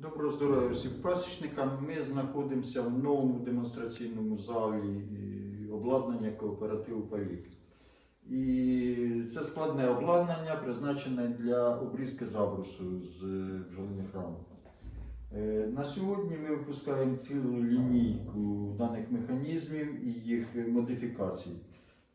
Доброго здоров'я всім пасічникам. Ми знаходимося в новому демонстраційному залі обладнання кооперативу Павік. І це складне обладнання, призначене для обрізки забрусу з бджолиних рамок. Е, На сьогодні ми випускаємо цілу лінійку даних механізмів і їх модифікацій.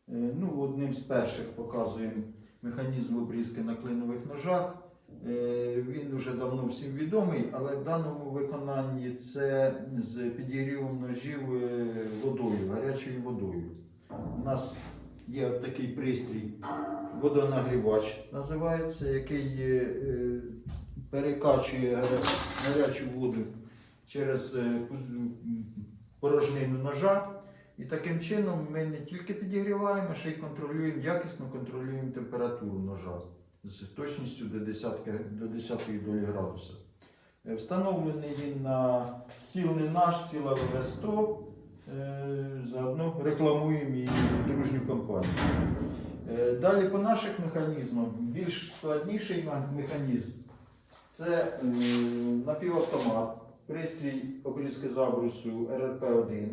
Е, Ну, одним з перших показуємо механізм обрізки на клинових ножах. Е, Він вже давно всім відомий, але в даному виконанні це з підігрівом ножів е, водою, гарячою водою. У нас є такий пристрій, водонагрівач називається, який е, перекачує гарячу воду через порожнину ножа. І таким чином ми не тільки підігріваємо, ще й контролюємо, якісно контролюємо температуру ножа з точністю до 10, до 10 долі градуса. Е, Встановлений він на стіл не наш, стіл АВ-100. Е, Заодно рекламуємо і дружню компанію. Е, Далі по наших механізмах більш складніший механізм це напівавтомат, пристрій обрізки забрусу РРП-1.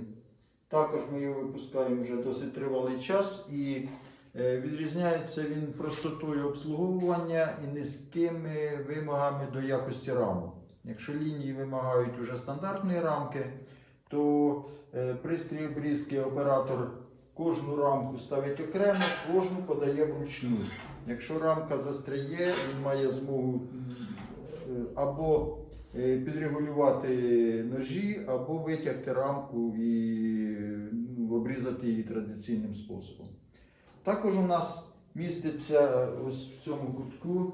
Також ми його випускаємо вже досить тривалий час і відрізняється він простотою обслуговування і низькими вимогами до якості рамок. Якщо лінії вимагають уже стандартної рамки, то е, пристрій обрізки оператор кожну рамку ставить окремо, кожну подає вручну. Якщо рамка застряє, він має змогу е, або е, підрегулювати ножі, або витягти рамку і ну, обрізати її традиційним способом. Також у нас міститься ось в цьому кутку.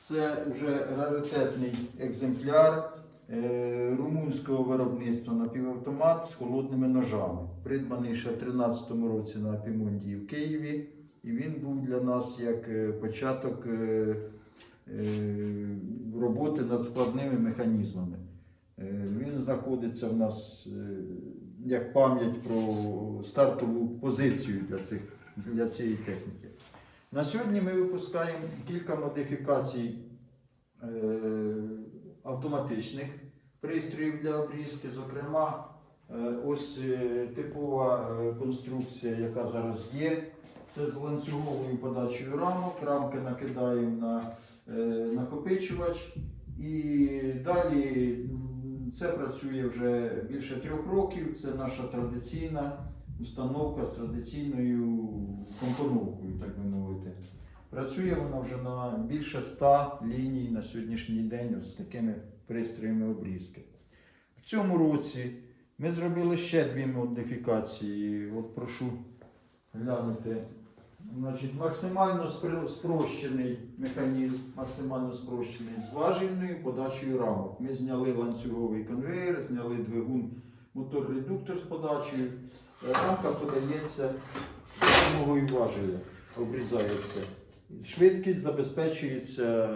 Це вже раритетний екземпляр е, румунського виробництва напівавтомат з холодними ножами, придбаний ще в 2013 році на Апімонді в Києві. І він був для нас як е, початок е, е, роботи над складними механізмами. Е, Він знаходиться в нас е, як пам'ять про стартову позицію для, цих, для цієї техніки. На сьогодні ми випускаємо кілька модифікацій е, автоматичних пристроїв для обрізки. Зокрема, е, ось е, типова конструкція, яка зараз є. Це з ланцюговою подачею рамок. Рамки накидаємо на накопичувач. І далі це працює вже більше трьох років. Це наша традиційна установка з традиційною компоновкою, так би мовити. Працює вона вже на більше ста ліній на сьогоднішній день з такими пристроями обрізки. В цьому році ми зробили ще дві модифікації. От прошу глянути. Значить, максимально спрощений механізм, максимально спрощений з важільною подачею рамок. Ми зняли ланцюговий конвейер, зняли двигун мотор-редуктор з подачею. Рамка подається допомогою важеля, обрізається. Швидкість забезпечується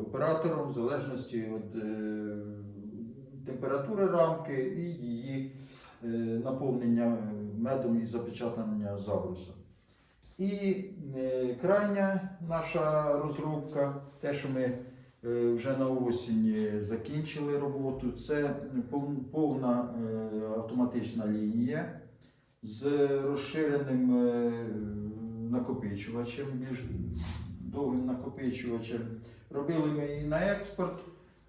оператором в залежності від е, температури рамки і її е, наповнення медом і запечатання забруса. І е, крайня наша розробка, те, що ми е, вже на осінь закінчили роботу, це повна е, автоматична лінія з розширеним е, накопичувачем, більш довгим накопичувачем. Робили ми її на експорт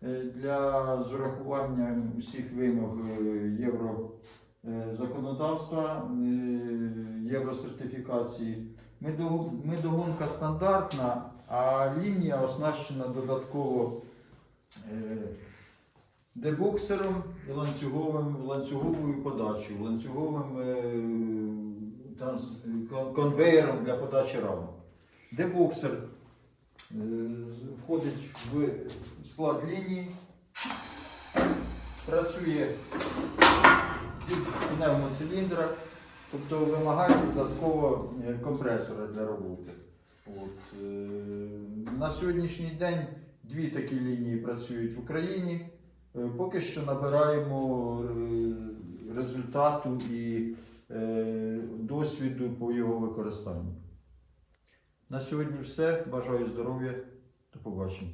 е, для з усіх вимог е, євро е, законодавства, е, євросертифікації. Медо- Медогонка стандартна, а лінія оснащена додатково е, дебоксером і ланцюговим, ланцюговою подачею, ланцюговим е, транс- конвеєром для подачі рамок. Дебоксер е, входить в склад лінії, працює від пневмоциліндра, тобто вимагає додатково компресора для роботи. От. На сьогоднішній день дві такі лінії працюють в Україні. Е, Поки що набираємо е, результату і е, досвіду по його використанню. На сьогодні все. Бажаю здоров'я. До побачення.